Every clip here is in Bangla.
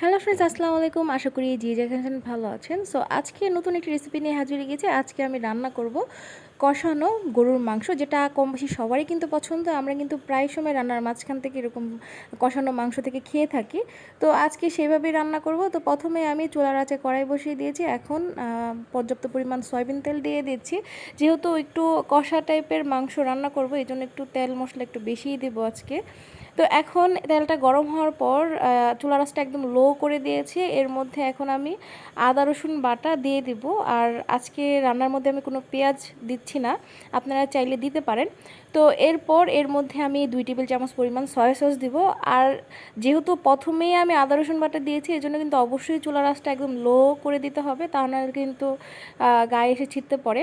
হ্যালো ফ্রেন্ডস আসসালামু আলাইকুম আশা করি যে যেখানে ভালো আছেন। সো আজকে নতুন একটি রেসিপি নিয়ে হাজির গেছি। আজকে আমি রান্না করব কষানো গরুর মাংস, যেটা কম বেশি সবারই কিন্তু পছন্দ। আমরা কিন্তু প্রায় সময় রান্নার মাঝখান থেকে এরকম কষানো মাংস থেকে খেয়ে থাকি। তো, আজকে সেভাবেই রান্না করব। তো, প্রথমে আমি চুলার আঁচে কড়াই বসিয়ে দিয়েছি। এখন পর্যাপ্ত পরিমাণ সয়াবিন তেল দিয়ে দিচ্ছি। যেহেতু একটু কষা টাইপের মাংস রান্না করব এই জন্য একটু তেল মশলা একটু বেশিই দেবো আজকে। তো এখন তেলটা গরম হওয়ার পর চুলা রাসটা একদম লো করে দিয়েছি। এর মধ্যে এখন আমি আদা, রসুন বাটা দিয়ে দিব। আর আজকে রান্নার মধ্যে আমি কোনো পেঁয়াজ দিচ্ছি না, আপনারা চাইলে দিতে পারেন। তো এরপর এর মধ্যে আমি দুই টেবিল চামচ পরিমাণ সয়া সস দিব। আর যেহেতু প্রথমেই আমি আদা, রসুন বাটা দিয়েছি এই জন্য কিন্তু অবশ্যই চুলা রাসটা একদম লো করে দিতে হবে। তা তাহলে কিন্তু গায়ে এসে ছিটতে পড়ে।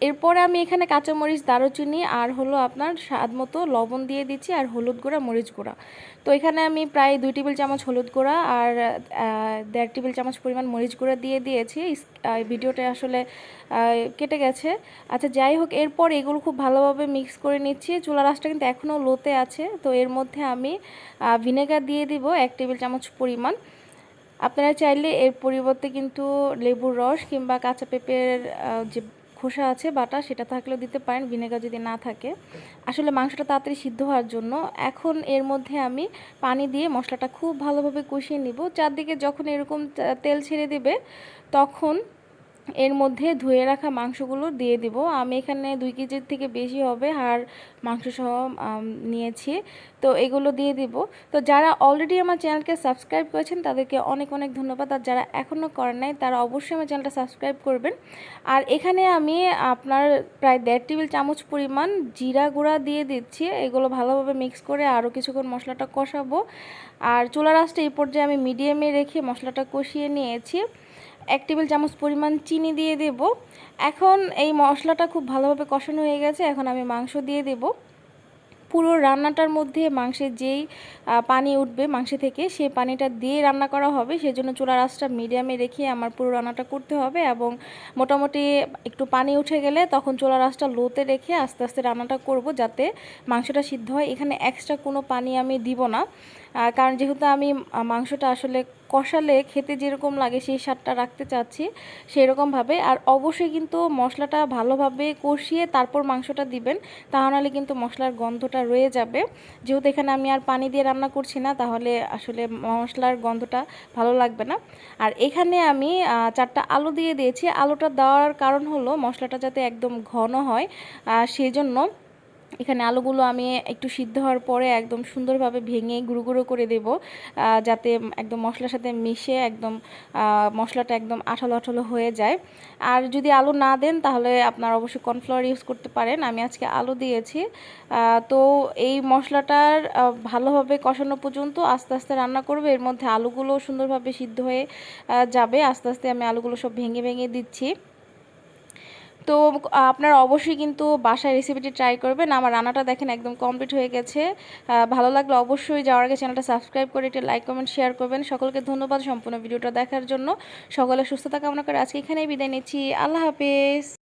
এরপরে আমি এখানে কাঁচামরিচ, দারুচিনি আর হলো আপনার স্বাদ মতো লবণ দিয়ে দিচ্ছি আর হলুদ গুঁড়া, মরিচ গুঁড়া। তো এখানে আমি প্রায় দুই টেবিল চামচ হলুদ গুঁড়া আর দেড় টেবিল চামচ পরিমাণ মরিচ গুঁড়া দিয়ে দিয়েছি। ভিডিওটা আসলে কেটে গেছে। আচ্ছা যাই হোক, এরপর এগুলো খুব ভালোভাবে মিক্স করে নিচ্ছি। চুলা রাসটা কিন্তু এখনও লোতে আছে। তো এর মধ্যে আমি ভিনেগার দিয়ে দিব এক টেবিল চামচ পরিমাণ। আপনারা চাইলে এর পরিবর্তে কিন্তু লেবুর রস কিংবা কাঁচা পেঁপের যে খোসা আছে, বাটা সেটা থাকলেও দিতে পারেন, ভিনেগার যদি না থাকে। আসলে মাংসটা তাড়াতাড়ি সিদ্ধ হওয়ার জন্য এখন এর মধ্যে আমি পানি দিয়ে মশলাটা খুব ভালোভাবে কষিয়ে নিব। চারদিকে যখন এরকম তেল ছেড়ে দেবে, তখন এর মধ্যে ধুয়ে রাখা মাংসগুলো দিয়ে দিব। আমি এখানে দুই কেজির থেকে বেশি হবে আর মাংস সহ নিয়েছি। তো এগুলো দিয়ে দিব। তো যারা অলরেডি আমার চ্যানেলকে সাবস্ক্রাইব করেছেন, তাদেরকে অনেক অনেক ধন্যবাদ। আর যারা এখনও করেন নাই, তারা অবশ্যই আমার চ্যানেলটা সাবস্ক্রাইব করবেন। আর এখানে আমি আপনার প্রায় দেড় টেবিল চামচ পরিমাণ জিরা গুঁড়া দিয়ে দিচ্ছি। এগুলো ভালোভাবে মিক্স করে আরও কিছুক্ষণ মশলাটা কষাবো। আর চুলা রাসটা এই পর্যায়ে আমি মিডিয়ামে রেখে মশলাটা কষিয়ে নিয়েছি। এক টেবিল চামচ পরিমাণ চিনি দিয়ে দেব। এখন এই মশলাটা খুব ভালোভাবে কষানো হয়ে গেছে, এখন আমি মাংস দিয়ে দেবো। পুরো রান্নাটার মধ্যে মাংসের যেই পানি উঠবে মাংস থেকে, সেই পানিটা দিয়ে রান্না করা হবে। সেজন্য চুলা রাসটা মিডিয়ামে রেখে আমার পুরো রান্নাটা করতে হবে এবং মোটামুটি একটু পানি উঠে গেলে তখন চুলা রাসটা লোতে রেখে আস্তে আস্তে রান্নাটা করব যাতে মাংসটা সিদ্ধ হয়। এখানে এক্সট্রা কোনো পানি আমি দিব না। কারণ যেহেতু আমি মাংসটা আসলে কষালে খেতে যেরকম লাগে সেই স্বাদটা রাখতে চাচ্ছি সেরকমভাবে। আর অবশ্যই কিন্তু মশলাটা ভালোভাবে কষিয়ে তারপর মাংসটা দিবেন তাহলে কিন্তু মশলার গন্ধটা রয়ে যাবে। যেহেতু এখানে আমি আর পানি দিয়ে রান্না করছি না, তাহলে আসলে মশলার গন্ধটা ভালো লাগবে না। আর এখানে আমি চারটা আলু দিয়ে দিয়েছি। আলুটা দেওয়ার কারণ হলো মশলাটা যাতে একদম ঘন হয় সেই জন্য এখানে আলুগুলো আমি একটু সিদ্ধ হওয়ার পরে একদম সুন্দরভাবে ভেঙে গুঁড়ো গুঁড়ো করে দেব যাতে একদম মশলার সাথে মিশে একদম মশলাটা একদম আঠালো আঠালো হয়ে যায়। আর যদি আলু না দেন তাহলে আপনার অবশ্যই কর্নফ্লাওয়ার ইউজ করতে পারেন। আমি আজকে আলু দিয়েছি তো এই মশলাটার ভালোভাবে কষানো পর্যন্ত আস্তে আস্তে রান্না করবে। এর মধ্যে আলুগুলো সুন্দরভাবে সিদ্ধ হয়ে যাবে। আস্তে আস্তে আমি আলুগুলো সব ভেঙে ভেঙে দিচ্ছি। তো আপনারা অবশ্যই কিন্তু বাসায় রেসিপিটি ট্রাই করবেন। আমার রান্নাটা দেখেন একদম কমপ্লিট হয়ে গেছে। ভালো লাগলে অবশ্যই যাওয়ার আগে চ্যানেলটা সাবস্ক্রাইব করে একটি লাইক কমেন্ট শেয়ার করবেন। সকলকে ধন্যবাদ সম্পূর্ণ ভিডিওটা দেখার জন্য। সকলে সুস্থতা কামনা করে আজকে এখানেই বিদায় নিচ্ছি। আল্লাহ হাফেজ।